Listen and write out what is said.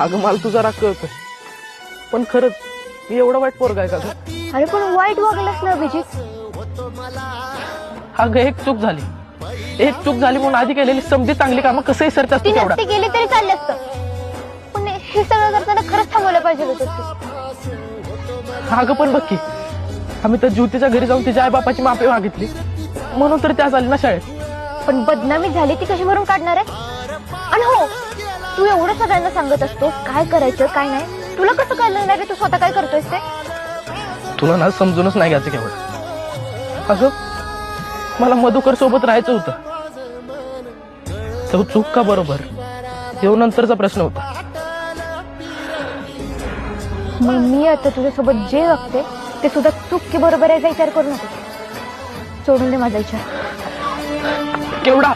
अगं मला तुझा राग कळतोय. पण खरंच मी एवढा वाईट पोरगा आहे का गं? अरे पण वाईट वागलास ना अभिजित. अगं एक चूक झाली. एक चूक झाली म्हणून आधी केलेली समजी चांगली कामं कसंही सरत ती असतं तेवढा. नसती गेली तरी चालले असतं. पण हे सगळं करताना खरंच थांबवलं पाहिजे होतं तू. अगं पण बघ की आम्ही तर ज्योतीच्या घरी जाऊन तिच्या आई बापाची माफी मागितली. म्हणून तर त्या झाली ना शाळेत. पण बदनामी झाली ती कशी भरून काढणार आहे? आणि हो तू एवढं सगळ्यांना सांगत असतो काय करायचं काय नाही? तुला कसं कळलं नाही रे तू स्वतः काय करतोयस ते? तुला ना समजूनच नाही घ्यायचं केवळ अगं मला मधुकर सोबत राहायचं होतं. तो चूक का बरोबर? येऊ नंतरचा प्रश्न होता. मग मी आता तुझ्यासोबत जे वागते ते सुद्धा चूक की बरोबर याचा विचार करू नको सोडून दे माझा विचार. केवढा?